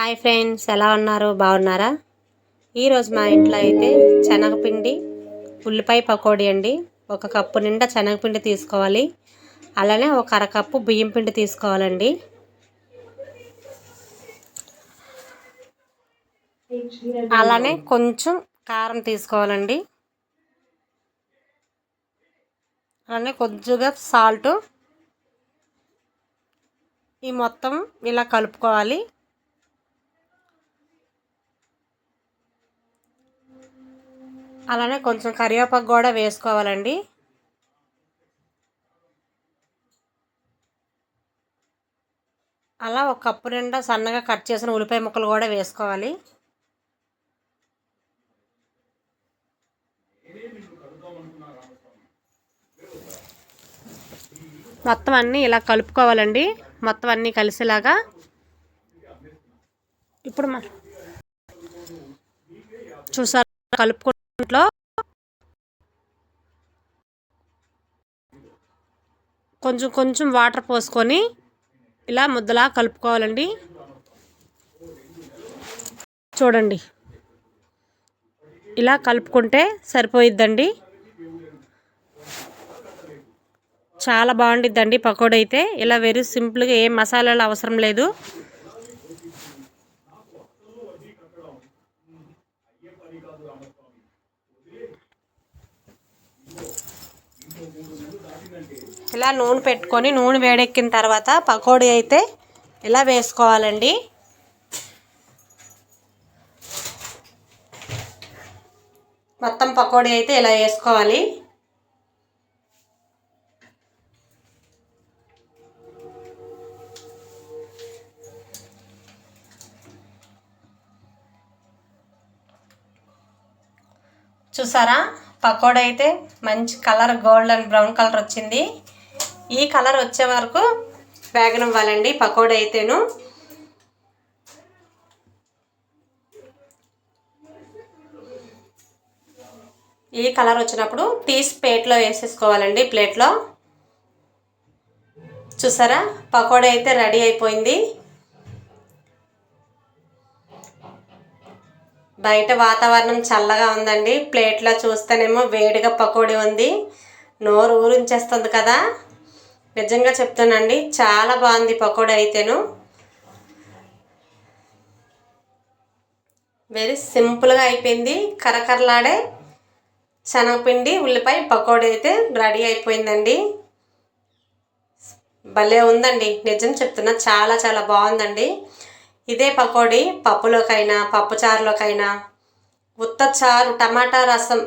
Hi friends ఎలా ఉన్నారు? బాగున్నారా? ఈరోజు మా ఇంట్లో అయితే శనగపిండి ఉల్లిపాయ పకోడీ అండి. ఒక కప్పు నిండా శనగపిండి తీసుకోవాలి. అలానే ఒక అరకప్పు బియ్యం పిండి తీసుకోవాలండి. అలానే కొంచెం కారం తీసుకోవాలండి. అలానే కొద్దిగా సాల్ట్. ఈ మొత్తం ఇలా కలుపుకోవాలి. అలానే కొంచెం కరివేపాకు కూడా వేసుకోవాలండి. అలా ఒక కప్పు నిండా సన్నగా కట్ చేసిన ఉల్లిపాయ ముక్కలు కూడా వేసుకోవాలి. మొత్తం అన్నీ ఇలా కలుపుకోవాలండి. మొత్తం అన్నీ కలిసేలాగా. ఇప్పుడు చూసారు? కలుపుకుంట్లో కొంచెం కొంచెం వాటర్ పోసుకొని ఇలా ముద్దలా కలుపుకోవాలండి. చూడండి. ఇలా కలుపుకుంటే సరిపోయిద్దండి. చాలా బాగుండిద్దండి పకోడీ అయితే. ఇలా వెరీ సింపుల్గా ఏం మసాలాలు అవసరం లేదు. ఇలా నూనె పెట్టుకొని నూనె వేడెక్కిన తర్వాత పకోడీ అయితే ఇలా వేసుకోవాలండి. మొత్తం పకోడీ అయితే ఇలా వేసుకోవాలి. చూసారా? పకోడా అయితే మంచి colour gold and brown colour వచ్చింది. ఈ కలర్ వచ్చే వరకు వేగనివ్వాలండి పకోడా అయితేను. ఈ కలర్ వచ్చినప్పుడు తీసి ప్లేట్లో వేసేసుకోవాలండి ప్లేట్లో. చూసారా? పకోడా అయితే రెడీ అయిపోయింది. బయట వాతావరణం చల్లగా ఉందండి. ప్లేట్లో చూస్తేనేమో వేడిగా పకోడీ ఉంది. నోరు ఊరించేస్తుంది కదా. నిజంగా చెప్తానండి చాలా బాగుంది పకోడీ అయితేను. వెరీ సింపుల్గా అయిపోయింది. కరకరలాడే శనగపిండి ఉల్లిపాయ పకోడీ అయితే రెడీ అయిపోయిందండి. భలే ఉందండి. నిజం చెప్తున్నా చాలా చాలా బాగుందండి. ఇదే పకోడీ పప్పులోకైనా పప్పుచారులోకైనా. ఉత్త చారు టమాటా రసం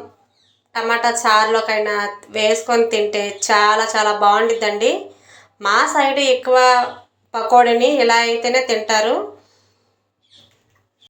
టమాటా చారులోకైనా వేసుకొని తింటే చాలా చాలా బాగుండిద్దండి. మా సైడ్ ఎక్కువ పకోడీని ఇలా అయితేనే తింటారు.